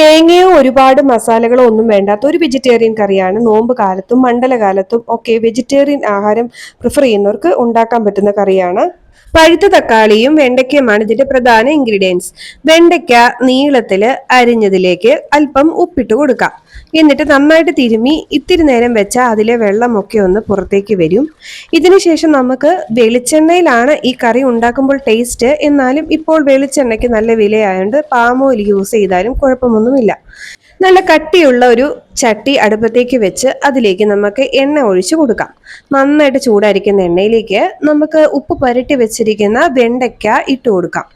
തേങ്ങയോ ഒരുപാട് മസാലകളോ ഒന്നും വേണ്ടാത്ത ഒരു വെജിറ്റേറിയൻ കറിയാണ് നോമ്പ് കാലത്തും മണ്ഡലകാലത്തും ഒക്കെ വെജിറ്റേറിയൻ ആഹാരം പ്രിഫർ ചെയ്യുന്നവർക്ക് ഉണ്ടാക്കാൻ പറ്റുന്ന കറിയാണ്. പഴുത്ത തക്കാളിയും വെണ്ടയ്ക്കയുമാണ് ഇതിന്റെ പ്രധാന ഇൻഗ്രീഡിയൻസ് വെണ്ടയ്ക്ക നീളത്തിൽ അരിഞ്ഞതിലേക്ക് അല്പം ഉപ്പിട്ട് കൊടുക്കാം. എന്നിട്ട് നന്നായിട്ട് തിരുമി ഇത്തിരി നേരം വെച്ചാൽ അതിലെ വെള്ളമൊക്കെ ഒന്ന് പുറത്തേക്ക് വരും. ഇതിനുശേഷം നമുക്ക് വെളിച്ചെണ്ണയിലാണ് ഈ കറി ഉണ്ടാക്കുമ്പോൾ ടേസ്റ്റ് എന്നാലും ഇപ്പോൾ വെളിച്ചെണ്ണയ്ക്ക് നല്ല വിലയായതുകൊണ്ട് പാം ഓയിൽ യൂസ് ചെയ്താലും കുഴപ്പമൊന്നുമില്ല. നല്ല കട്ടിയുള്ള ഒരു ചട്ടി അടുപ്പത്തേക്ക് വെച്ച് അതിലേക്ക് നമുക്ക് എണ്ണ ഒഴിച്ചു കൊടുക്കാം. നന്നായിട്ട് ചൂടായിരിക്കുന്ന എണ്ണയിലേക്ക് നമുക്ക് ഉപ്പ് പരട്ടി വെച്ചിരിക്കുന്ന വെണ്ടയ്ക്ക ഇട്ട് കൊടുക്കാം.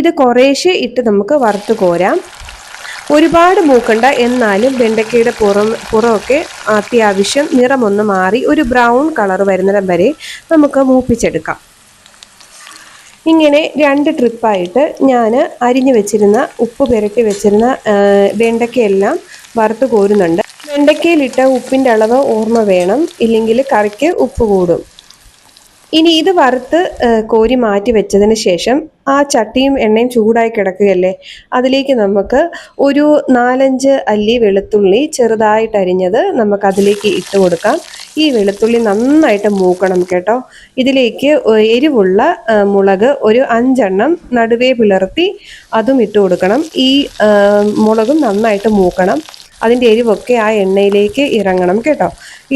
ഇത് കുറേശ്ശെ ഇട്ട് നമുക്ക് വറുത്ത് കോരാം. ഒരുപാട് മൂക്കണ്ട എന്നാലും വെണ്ടയ്ക്കയുടെ പുറം പുറമൊക്കെ അത്യാവശ്യം നിറമൊന്ന് മാറി ഒരു ബ്രൗൺ കളർ വരുന്നിടം വരെ നമുക്ക് മൂപ്പിച്ചെടുക്കാം. ഇങ്ങനെ രണ്ട് ട്രിപ്പായിട്ട് ഞാൻ അരിഞ്ഞു വെച്ചിരുന്ന ഉപ്പ് പുരട്ടി വെച്ചിരുന്ന വെണ്ടയ്ക്കയെല്ലാം വറുത്ത് കോരുന്നുണ്ട്. വെണ്ടയ്ക്കയിലിട്ട ഉപ്പിന്റെ അളവ് ഓർമ്മ വേണം. ഇല്ലെങ്കിൽ കറിക്ക് ഉപ്പ് കൂടും. ഇനി ഇത് വറുത്ത് കോരി മാറ്റി വെച്ചതിന് ശേഷം ആ ചട്ടിയും എണ്ണയും ചൂടായി കിടക്കുകയല്ലേ? അതിലേക്ക് നമുക്ക് ഒരു നാലഞ്ച് അല്ലി വെളുത്തുള്ളി ചെറുതായിട്ട് അരിഞ്ഞത് നമുക്ക് അതിലേക്ക് ഇട്ട് കൊടുക്കാം. ഈ വെളുത്തുള്ളി നന്നായിട്ട് മൂക്കണം കേട്ടോ. ഇതിലേക്ക് എരിവുള്ള മുളക് ഒരു അഞ്ചെണ്ണം നടുവേ പിളർത്തി അതും ഇട്ട് കൊടുക്കണം. ഈ മുളകും നന്നായിട്ട് മൂക്കണം. അതിന്റെ എരിവൊക്കെ ആ എണ്ണയിലേക്ക് ഇറങ്ങണം കേട്ടോ.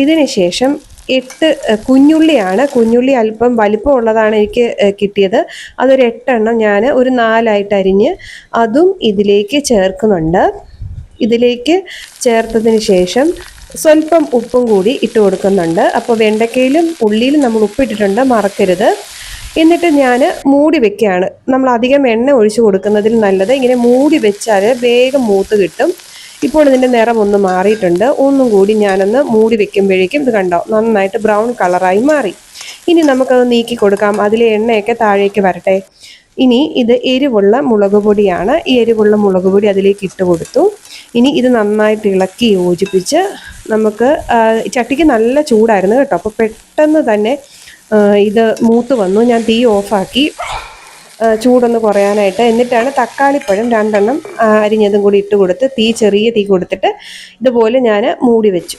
ഇതിന് ശേഷം എട്ട് കുഞ്ഞുള്ളിയാണ്. കുഞ്ഞുള്ളി അല്പം വലിപ്പമുള്ളതാണ് എനിക്ക് കിട്ടിയത്. അതൊരു എട്ടെണ്ണം ഞാൻ ഒരു നാലായിട്ട് അരിഞ്ഞ് അതും ഇതിലേക്ക് ചേർക്കുന്നുണ്ട്. ഇതിലേക്ക് ചേർത്തതിന് ശേഷം സ്വല്പം ഉപ്പും കൂടി ഇട്ട് കൊടുക്കുന്നുണ്ട്. അപ്പോൾ വെണ്ടയ്ക്കയിലും ഉള്ളിയിലും നമ്മൾ ഉപ്പിട്ടിട്ടുണ്ട് മറക്കരുത്. എന്നിട്ട് ഞാൻ മൂടി വെക്കുകയാണ്. നമ്മൾ അധികം എണ്ണ ഒഴിച്ചു കൊടുക്കുന്നതിൽ നല്ലത്. ഇങ്ങനെ മൂടി വെച്ചാൽ വേഗം മൂത്ത് കിട്ടും. ഇപ്പോൾ ഇതിന്റെ നിറം ഒന്ന് മാറിയിട്ടുണ്ട്. ഒന്നും കൂടി ഞാനൊന്ന് മൂടി വെക്കുമ്പോഴേക്കും ഇത് കണ്ടോ നന്നായിട്ട് ബ്രൗൺ കളറായി മാറി. ഇനി നമുക്കത് നീക്കി കൊടുക്കാം. അതിലെ എണ്ണയൊക്കെ താഴേക്ക് വരട്ടെ. ഇനി ഇത് എരിവുള്ള മുളക് പൊടിയാണ്. ഈ എരിവുള്ള മുളക് പൊടി അതിലേക്ക് ഇട്ട് കൊടുത്തു. ഇനി ഇത് നന്നായിട്ട് ഇളക്കി യോജിപ്പിച്ച് നമുക്ക് ചട്ടിക്ക് നല്ല ചൂടായിരുന്നു കേട്ടോ. അപ്പോൾ പെട്ടെന്ന് തന്നെ ഇത് മൂത്ത് വന്നു. ഞാൻ തീ ഓഫാക്കി. ചൂടൊന്ന് കുറയാനായിട്ട് എന്നിട്ടാണ് തക്കാളിപ്പഴം രണ്ടെണ്ണം അരിഞ്ഞതും കൂടി ഇട്ട് കൊടുത്ത് തീ ചെറിയ തീ കൊടുത്തിട്ട് ഇതുപോലെ ഞാൻ മൂടി വെച്ചു.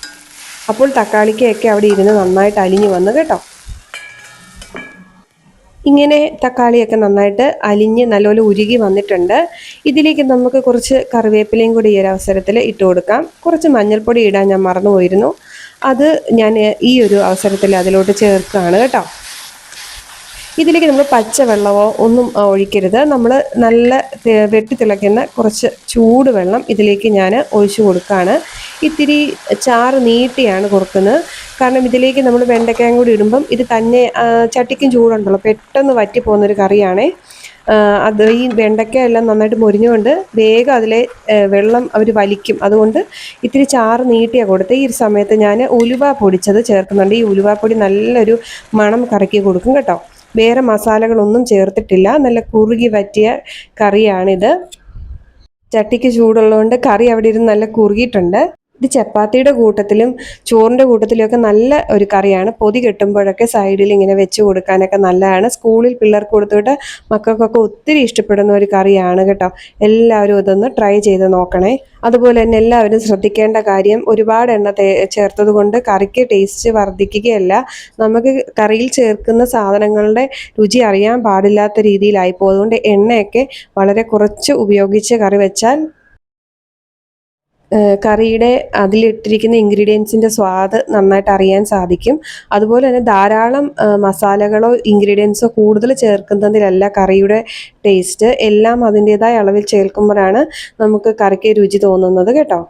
അപ്പോൾ തക്കാളിക്കൊക്കെ അവിടെ ഇരുന്ന് നന്നായിട്ട് അലിഞ്ഞു വന്നു കേട്ടോ. ഇങ്ങനെ തക്കാളിയൊക്കെ നന്നായിട്ട് അലിഞ്ഞ് നല്ലപോലെ ഉരുകി വന്നിട്ടുണ്ട്. ഇതിലേക്ക് നമുക്ക് കുറച്ച് കറിവേപ്പിലയും കൂടി ഈ ഒരു അവസരത്തിൽ ഇട്ട് കൊടുക്കാം. കുറച്ച് മഞ്ഞൾപ്പൊടി ഇടാൻ ഞാൻ മറന്നുപോയിരുന്നു. അത് ഞാൻ ഈ ഒരു അവസരത്തിൽ അതിലോട്ട് ചേർക്കുകയാണ് കേട്ടോ. ഇതിലേക്ക് നമ്മൾ പച്ചവെള്ളമോ ഒന്നും ഒഴിക്കരുത്. നമ്മൾ നല്ല വെട്ടി തിളയ്ക്കുന്ന കുറച്ച് ചൂട് വെള്ളം ഇതിലേക്ക് ഞാൻ ഒഴിച്ചു കൊടുക്കുകയാണ് ഇത്തിരി ചാറ് നീട്ടിയാണ് കൊടുക്കുന്നത്. കാരണം ഇതിലേക്ക് നമ്മൾ വെണ്ടയ്ക്കയും കൂടി ഇടുമ്പം ഇത് തന്നെ ചട്ടിക്കും ചൂടുണ്ടല്ലോ. പെട്ടെന്ന് വറ്റി പോകുന്നൊരു കറിയാണേ. അത് ഈ വെണ്ടയ്ക്ക എല്ലാം നന്നായിട്ട് മുരിഞ്ഞുകൊണ്ട് വേഗം അതിലെ വെള്ളം അവർ വലിക്കും. അതുകൊണ്ട് ഇത്തിരി ചാറ് നീട്ടിയാണ് കൊടുത്ത് ഈ ഒരു സമയത്ത് ഞാൻ ഉലുവ പൊടിച്ചത് ചേർക്കുന്നുണ്ട്. ഈ ഉലുവ പൊടി നല്ലൊരു മണം കറക്കി കൊടുക്കും കേട്ടോ. വേറെ മസാലകളൊന്നും ചേർത്തിട്ടില്ല. നല്ല കുറുകി വറ്റിയ കറിയാണിത്. ചട്ടിക്ക് ചൂടുള്ളതുകൊണ്ട് കറി അവിടെ ഇരുന്ന് നല്ല കുറുകിയിട്ടുണ്ട്. ഇത് ചപ്പാത്തിയുടെ കൂട്ടത്തിലും ചോറിന്റെ കൂട്ടത്തിലും ഒക്കെ നല്ല ഒരു കറിയാണ്. പൊതി കെട്ടുമ്പോഴൊക്കെ സൈഡിൽ ഇങ്ങനെ വെച്ച് കൊടുക്കാനൊക്കെ നല്ലതാണ്. സ്കൂളിൽ പിള്ളേർക്ക് കൊടുത്തിട്ട് മക്കൾക്കൊക്കെ ഒത്തിരി ഇഷ്ടപ്പെടുന്ന ഒരു കറിയാണ് കേട്ടോ. എല്ലാവരും ഇതൊന്ന് ട്രൈ ചെയ്ത് നോക്കണേ. അതുപോലെ തന്നെ എല്ലാവരും ശ്രദ്ധിക്കേണ്ട കാര്യം ഒരുപാട് എണ്ണ ചേർത്തത് കൊണ്ട് കറിക്ക് ടേസ്റ്റ് വർദ്ധിക്കുകയല്ല. നമുക്ക് കറിയിൽ ചേർക്കുന്ന സാധനങ്ങളുടെ രുചി അറിയാൻ പാടില്ലാത്ത രീതിയിലായി പോയതുകൊണ്ട് എണ്ണയൊക്കെ വളരെ കുറച്ച് ഉപയോഗിച്ച് കറി വെച്ചാൽ കറിയുടെ അതിലിട്ടിരിക്കുന്ന ഇൻഗ്രീഡിയൻസിന്റെ സ്വാദ് നന്നായിട്ട് അറിയാൻ സാധിക്കും. അതുപോലെ തന്നെ ധാരാളം മസാലകളോ ഇൻഗ്രീഡിയൻസോ കൂടുതൽ ചേർക്കുന്നതിലല്ല കറിയുടെ ടേസ്റ്റ്. എല്ലാം അതിന്റേതായ അളവിൽ ചേർക്കുമ്പോഴാണ് നമുക്ക് കറിക്ക് രുചി തോന്നുന്നത് കേട്ടോ.